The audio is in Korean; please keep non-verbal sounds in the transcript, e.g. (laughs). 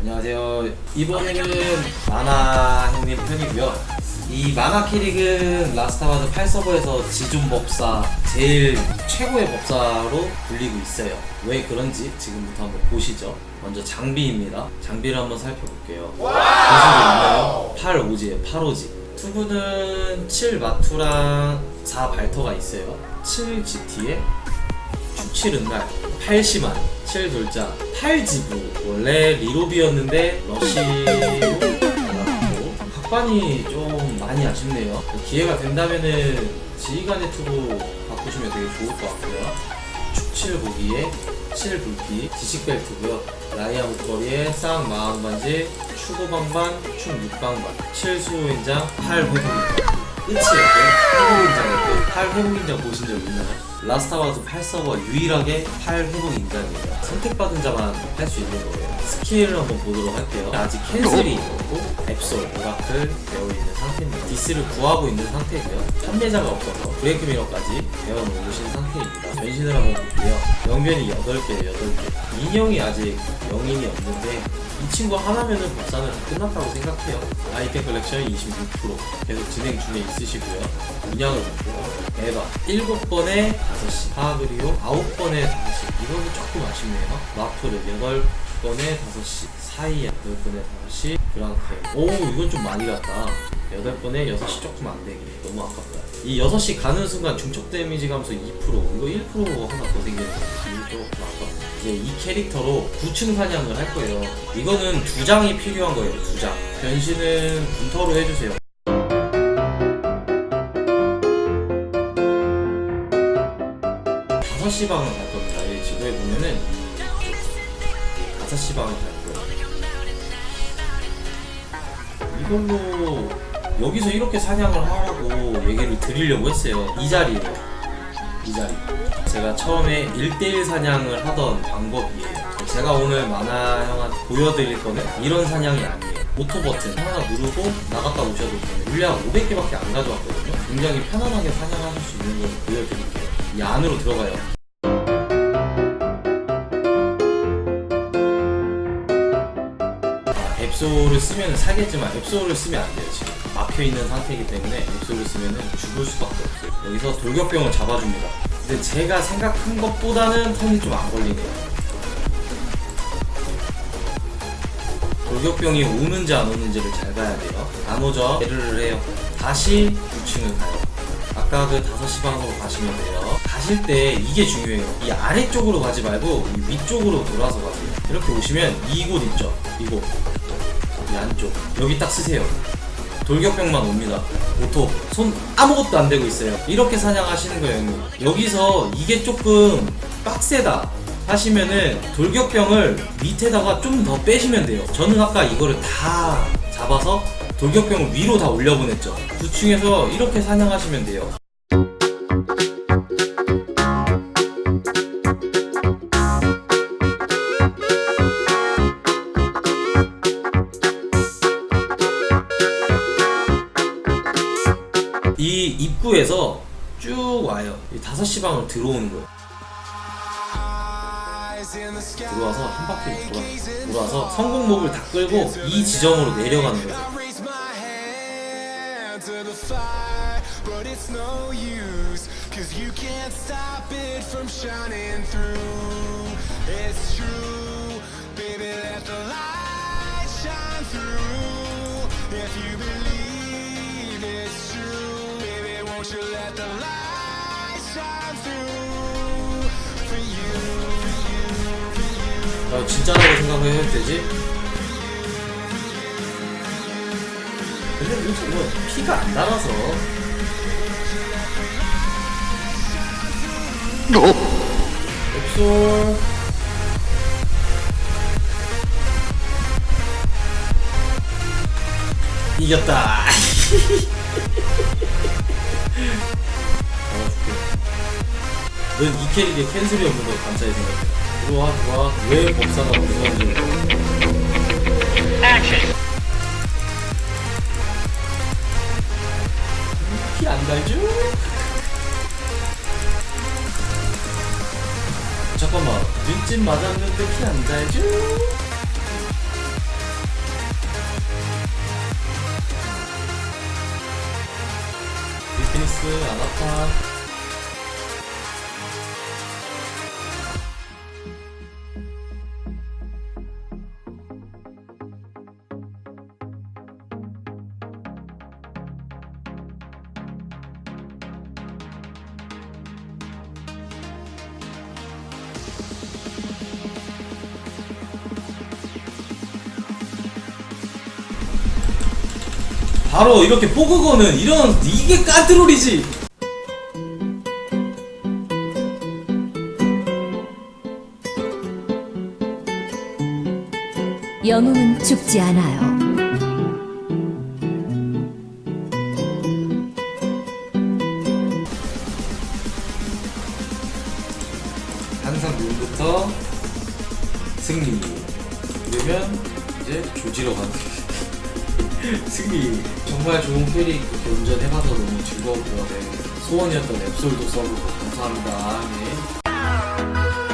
안녕하세요. 이번에는 만화 형님 편이고요. 이 만화 캐릭은 라스타바드 8서버에서 지존 법사 제일 최고의 법사로 불리고 있어요. 왜 그런지 지금부터 한번 보시죠. 먼저 장비입니다. 장비를 한번 살펴볼게요. 보시고 있나요? 8 오지예요. 8 오지. 투구는 7 마투랑 4 발터가 있어요. 7 GT에 축칠은 날 80만 7 돌자 8지부 원래 리로비였는데 러시로 나갔고 각반이 좀 많이 아쉽네요. 기회가 된다면은 지휘관의 투구 바꾸시면 되게 좋을 것 같고요. 축칠 보기에 7 불피 지식 벨트고요. 라이아 목걸이에 쌍 마음 반지 추고 반반 축 6반반. 7 수호인장 8 회복인장. 끝이었고요 회복인장이었고요. 8 회복인장 보신 적 있나요? 라스타바드 8서버 유일하게 8 회복 인장이에요. 선택받은 자만 할 수 있는 거예요. 스킬을 한번 보도록 할게요. 아직 캔슬이 있고 앱솔, 오라클 배워 있는 상태입니다. 디스를 구하고 있는 상태고요. 판매자가 없어서 브레이크 미러까지 배워 놓으신 상태입니다. 변신을 한번 볼게요. 영변이 8개예요, 8개. 인형이 아직 영인이 없는데 이 친구 하나면은 법사는 다 끝났다고 생각해요. 아이템 컬렉션 26% 계속 진행 중에 있으시고요. 문양을 볼게요. 에바 7번에 5시 하그리오 9번에 5시 이거는 조금 아쉽네요. 마프르 8 번에 5시 사이야 8번에 5시 브랑크 오 이건 좀 많이 갔다. 8번에 6시 조금 안 되게 너무 아깝다. 이 6시 가는 순간 중첩 데미지 감소 2% 이거 1% 하나 더 생기는데 이거 조금 아깝다. 이제 이 캐릭터로 9층 사냥을 할 거예요. 이거는 두 장이 필요한 거예요 두장. 변신은 분터로 해주세요. 다섯 시 방을 갈 겁니다. 이 지도에 보면은 다섯 시 방을 갈 거예요. 이걸로 여기서 이렇게 사냥을 하라고 얘기를 드리려고 했어요. 이 자리에요. 이 자리. 제가 처음에 1대1 사냥을 하던 방법이에요. 제가 오늘 만화 형한테 보여드릴 거는 이런 사냥이 아니에요. 오토 버튼 하나 누르고 나갔다 오셔도 돼요. 물량 500개밖에 안 가져왔거든요. 굉장히 편안하게 사냥하실 수 있는 걸 보여드릴게요. 이 안으로 들어가요. 앱소를 쓰면 사겠지만 앱소를 쓰면 안 돼요 지금. 막혀 있는 상태이기 때문에 앱소를 쓰면 죽을 수밖에 없어요. 여기서 돌격병을 잡아줍니다. 근데 제가 생각한 것보다는 턴이 좀 안 걸리네요. 돌격병이 오는지 안 오는지를 잘 봐야 돼요. 안 오죠 에르를 해요. 다시 9층을 가요. 아까 그 5시 방으로 가시면 돼요. 가실 때 이게 중요해요. 이 아래쪽으로 가지 말고 이 위쪽으로 돌아서 가세요. 이렇게 오시면 이곳 있죠? 이곳 이 안쪽. 여기 딱 쓰세요. 돌격병만 옵니다. 오토 손 아무것도 안 되고 있어요. 이렇게 사냥하시는 거예요 형님. 여기서 이게 조금 빡세다 하시면은 돌격병을 밑에다가 좀 더 빼시면 돼요. 저는 아까 이거를 다 잡아서 돌격병을 위로 다 올려보냈죠. 9층에서 이렇게 사냥하시면 돼요 이 입구에서 쭉 와요. 이 5시 방으로 들어오는 거예요. 들어와서 한 바퀴 돌아, 돌아서 성공목을 다 끌고 이 지점으로 내려가는 believe 나 진짜라고 생각을 해도 되지? 근데 요즘 뭐 피가 안 달아서. 앱솔 이겼다 (laughs) 넌 이 캐릭에 캔슬이 없는 걸 감사히 생각해 들어와 들어와 왜 법사가 무서운지 피안 달죠? 잠깐만 눈집 맞았는데 피 안 달죠? 크리스, 아나파 바로 이렇게 포그거는 이런 이게 깐트롤이지. 영웅은 죽지 않아요. 항상 눈부터 승리 그러면 이제 조지러 가는 (laughs) 승리 정말 좋은 캐릭 그렇게 운전해봐서 너무 즐거웠고요 네. 소원이었던 앱솔도 써보고 감사합니다 네.